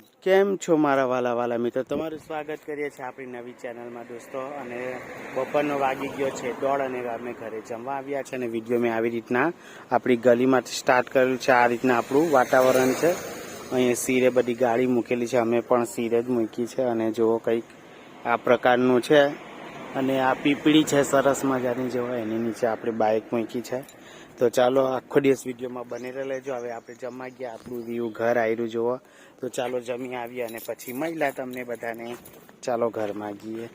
કેમ છો મારા વાલા વાલા મિત્રો? તમારું સ્વાગત કરીએ છીએ આપણી નવી ચેનલમાં દોસ્તો. અને બપોરનો વાગી ગયો છે દોડ અને અમે ઘરે જમવા આવ્યા છે અને વીડિયો મેં આવી રીતના આપણી ગલીમાંથી સ્ટાર્ટ કરેલું છે. આ રીતના આપણું વાતાવરણ છે. અહીંયા સીરે બધી ગાડી મૂકેલી છે. અમે પણ સીરે જ મૂકી છે. અને જુઓ કંઈક આ પ્રકારનું છે. અને આ પીપળી છે સરસ મજાની, જો એની નીચે આપણે બાઇક મૂકી છે. તો ચાલો આખો દિવસ વિડીયોમાં બની લેજો હવે આપણે જમવા ગયા, આપણું વ્યૂ ઘર આવ્યું જુઓ. તો ચાલો જમી આવીએ અને પછી મળ્યા તમને બધાને ચાલો ઘરમાં ગઈએ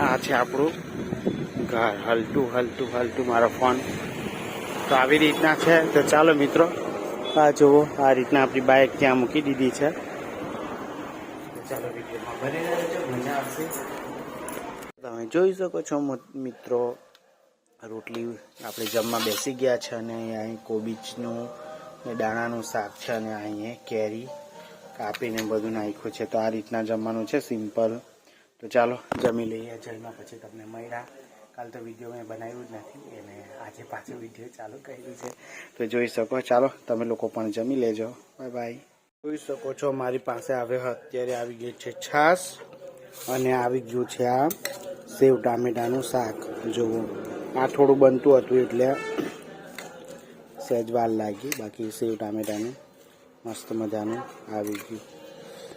આ છે આપણું ઘર. હલતું હલતું હલતું મારો ફોન. તો આવી રીતના છે. તો ચાલો મિત્રો આ જુઓ આ રીતના આપણી બાઇક ત્યાં મૂકી દીધી છે. ચાલો વિડીયોમાં બનેલા રહેજો મજા આવશે. તમે જોઈ શકો છો મિત્રો રોટલી આપણે જમવા બેસી ગયા છે અને અહીં કોબીજનું ને દાણાનું શાક છે અને અહીંયા કેરી કાપીને બધું નાખ્યું છે. તો આ રીતના જમવાનું છે સિમ્પલ. તો ચાલો જમી લઈએ. જમ્યા પછી તમને મળ્યા. કાલ તો વીડિયો મેં બનાવ્યું જ નથી અને આજે પાછું વીડિયો ચાલુ કર્યું છે. તો જોઈ શકો ચાલો તમે લોકો પણ જમી લેજો. બાય બાય જોઈ શકો છો મારી પાસે હવે અત્યારે આવી ગઈ છે છાશ અને આવી ગયું છે આ સેવ ટામેટાનું શાક. જુઓ આ થોડું બનતું હતું એટલે સહેજવાર લાગી. બાકી સેવ ટામેટાનું મસ્ત મજાનું આવી ગયું.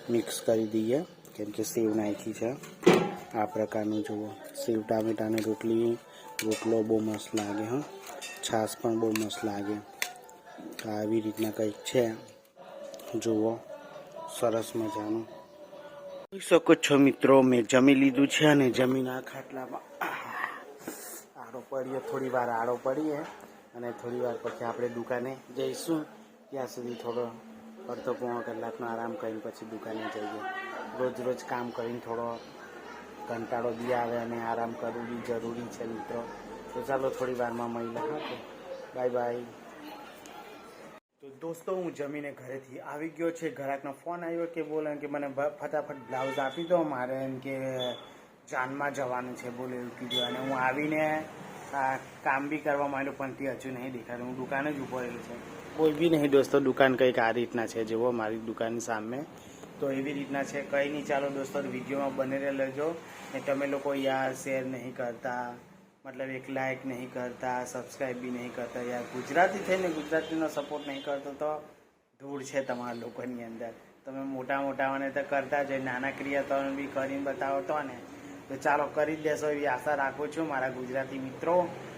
મિક્સ કરી દઈએ કેમ કે સેવ નાખી છે. આ પ્રકારનું જુઓ. સેવ ટામેટાની રોટલી, રોટલો બહુ મસ્ત લાગે, હા. છાશ પણ બહુ મસ્ત લાગે. આવી રીતના કંઈક છે. જુઓ. સરસ મજાનું. જોઈ શકો છો મિત્રો, મેં જમી લીધું છે અને જમીના ખાટલામાં આડો પડીએ, થોડી વાર આડો પડીએ અને થોડી વાર પછી આપણે દુકાને જઈશું. ત્યાં સુધી થોડો અડધો પોણો કલાકનો આરામ કરીને પછી દુકાને જઈએ. રોજ રોજ કામ કરીને થોડો કંટાળો બી આવે અને આરામ કરવું બી જરૂરી છે મિત્રો. તો ચાલો થોડી વારમાં મળી હા બાય બાય. તો દોસ્તો, હું જમીને ઘરેથી આવી ગયો છે. ઘરાકનો ફોન આવ્યો કે બોલે કે મને ફટાફટ બ્લાઉઝ આપી દો, મારે એમ કે જાનમાં જવાનું છે બોલે એવું કીધું. અને હું આવીને કામ બી કરવા માંડ્યો, પણ તે હજુ નહીં દેખાતું હું દુકાને જ ઊભો રહેલું છે. કોઈ બી નહીં દોસ્તો, દુકાન કંઈક આ રીતના છે. જુઓ મારી દુકાન સામે. તો એવી રીતના છે, કંઈ નહીં, ચાલો દોસ્તો, વિડીયોમાં બને લેજો. ને તમે લોકો યાર, શેર નહીં કરતા, મતલબ એક લાઇક નહીં કરતા સબસ્ક્રાઈબ બી નહીં કરતા યાર. ગુજરાતી થઈને ગુજરાતીનો સપોર્ટ નહીં કરતો તો ધૂળ છે તમારા લોકોની અંદર. તમે મોટા મોટાઓને તો કરતા જ નાના ક્રિયાતોને બી કરીને બતાવો તો ને. તો ચાલો કરી જ દેશો એવી આશા રાખું છું મારા ગુજરાતી મિત્રો.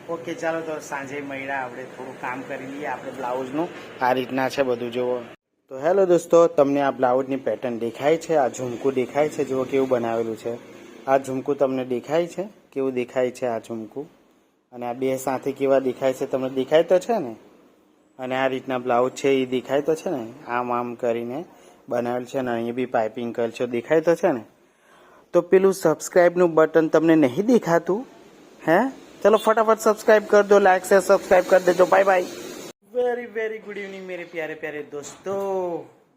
ઓકે ચાલો તો સાંજે મળ્યા, આપણે થોડું કામ કરી લઈએ, આપણે બ્લાઉઝનું. આ રીતના છે બધું, જુઓ. તો હેલો દોસ્તો, તમને આ બ્લાઉઝની પેટર્ન દેખાય છે, આ ઝુમકું દેખાય છે, જુઓ કેવું બનાવેલું છે. આ ઝુમકું તમને દેખાય છે, કેવું દેખાય છે આ ઝુમકું? અને આ બે સાથે કેવા દેખાય છે તમને દેખાય તો છે ને? અને આ રીતના બ્લાઉઝ છે એ દેખાય તો છે ને? આમ આમ કરીને બનાવેલ છે ને અહીં બી પાઇપિંગ કરેલ છે, દેખાય તો છે ને? તો પેલું સબસ્ક્રાઈબનું બટન તમને નહીં દેખાતું, હે? ચલો ફટાફટ સબસ્ક્રાઈબ કરી દો લાઈક શેર સબસ્ક્રાઈબ કરી દેજો. Bye bye very very good evening मेरे प्यारे प्यारे दोस्तों।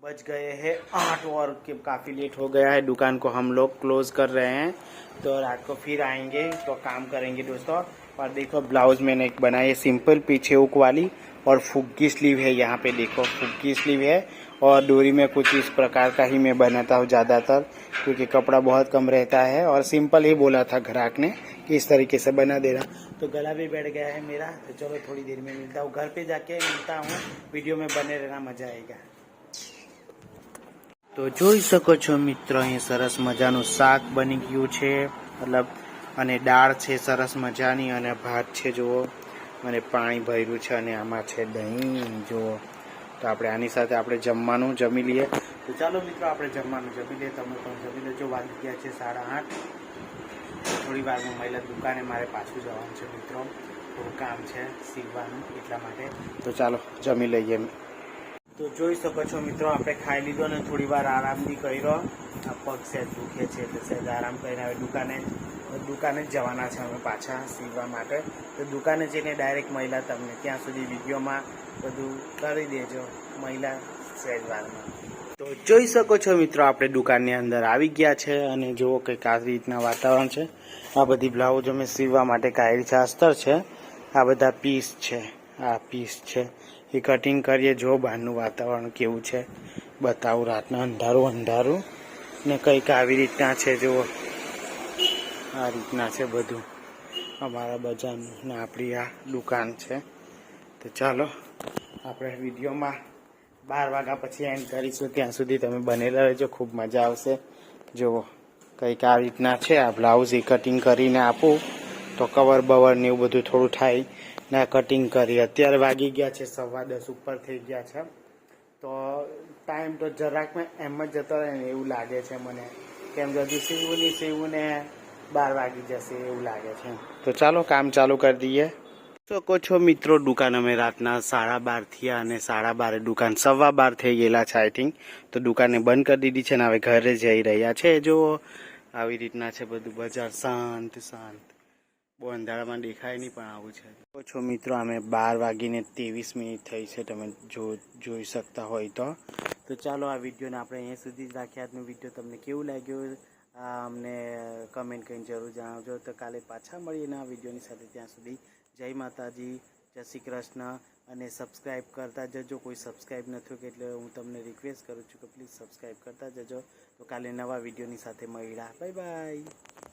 बज गए हैं आठ और के काफ़ी लेट हो गया है, दुकान को हम लोग क्लोज कर रहे हैं। तो रात को फिर आएँगे तो काम करेंगे दोस्तों। और देखो, ब्लाउज मैंने एक बनाई सिंपल, पीछे उक वाली और फुग्गी स्लीव है यहाँ पे, देखो, फुग्गी स्लीव है। और डोरी में कुछ इस प्रकार का ही मैं बनाता हूँ ज़्यादातर, क्योंकि कपड़ा बहुत कम रहता है। और सिंपल ही बोला था ग्राहक ने कि इस तरीके से बना देना। तो गला भी बैठ गया है मेरा तो चलो थोड़ी देर में मिलता हूँ घर पे जाके मिलता हूँ वीडियो में बने रहना मजा आएगा તો જોઈ શકો છો મિત્રો અહીં સરસ મજાનું શાક બની ગયું છે મતલબ અને દાળ છે સરસ મજાની અને ભાત છે જુઓ અને પાણી ભર્યું છે અને આમાં છે દહીં જુઓ તો આપણે આની સાથે આપણે જમવાનું જમી લઈએ તો ચાલો મિત્રો આપણે જમવાનું જમી લઈએ તમે પણ જમી લેજો વાગી ગયા છે સાડા આઠ થોડી વારમાં મહિલા દુકાને મારે પાછું જવાનું છે મિત્રો. થોડું કામ છે સીવવાનું એટલા માટે. તો ચાલો, જમી લઈએ. તો જોઈ શકો છો મિત્રો, આપણે ખાઈ લીધો ને થોડી વાર આરામ બી કર્યો. આ પગ સહેજ દુખે છે એટલે સહેજ આરામ કરીને હવે દુકાને દુકાને જ જવાના છે અમે પાછા સીવવા માટે. તો દુકાને જઈને ડાયરેક્ટ મહિલા તમને ત્યાં સુધી વિડીયોમાં બધું કરી દેજો, મહિલા સહેજ વારમાં. તો જોઈ શકો છો મિત્રો, આપણે દુકાનની અંદર આવી ગયા છે અને જુઓ કંઈક આ રીતના વાતાવરણ છે. આ બધી બ્લાઉઝ અમે સીવવા માટે કાયરી છે. અસ્તર છે. આ બધા પીસ છે. આ પીસ છે. એ કટિંગ કરીએ, જો બહારનું વાતાવરણ કેવું છે. બતાવું રાતના અંધારું અંધારું. ને કંઈક આવી રીતના છે, જુઓ. આ રીતના છે બધું. અમારા બજારનું ને આપણી આ દુકાન છે. તો ચાલો, આપણે વિડીયોમાં બાર વાગ્યા પછી એન્ડ કરીશું. ત્યાં સુધી તમે બનેલા રહેજો, ખૂબ મજા આવશે. જુઓ, કંઈક આ રીતના છે. આ બ્લાઉઝ એ કટિંગ કરીને આપું. તો કવર બવર ને એવું બધું થોડું થાય. ને કટિંગ કરી. અત્યારે વાગી ગયા છે સવા દસ, ઉપર થઈ ગયા છે. તો ટાઈમ તો જરાક મેં એમ જ જતો રહે ને એવું લાગે છે મને. કેમ જલ્દી સીવું નહીં સીવું ને બાર વાગી જશે એવું લાગે છે. તો ચાલો, કામ ચાલુ કરી દઈએ. શકો છો મિત્રો, દુકાન અમે રાતના સાડા થયા અને સાડા બારે દુકાન સવા બાર થઈ ગયેલા છે આઈ થિંક તો દુકાને બંધ કરી દીધી છે ને હવે ઘરે જઈ રહ્યા છે. જો આવી રીતના છે બધું બજાર શાંત શાંત. બહુ અંધારામાં દેખાય નહીં પણ આવું છે. તો છો મિત્રો, અમે બાર વાગીને ત્રેવીસ મિનિટ થઈ છે, તમે જો, જોઈ શકતા હોય તો. તો ચાલો આ વિડીયોને આપણે અહીંયા સુધી જ રાખીએ. આજનો વીડિયો તમને કેવું લાગ્યું અમને કમેન્ટ કરીને જરૂર જણાવજો. તો કાલે પાછા મળીએ ને આ વિડીયોની સાથે. ત્યાં સુધી જય માતાજી, જય શ્રી કૃષ્ણ. અને સબસ્ક્રાઈબ કરતા જજો. કોઈ સબસ્ક્રાઈબ નથી કે એટલે હું તમને રિક્વેસ્ટ કરું છું કે પ્લીઝ સબસ્ક્રાઈબ કરતા જજો. તો કાલે નવા વિડીયોની સાથે મળ્યા બાય બાય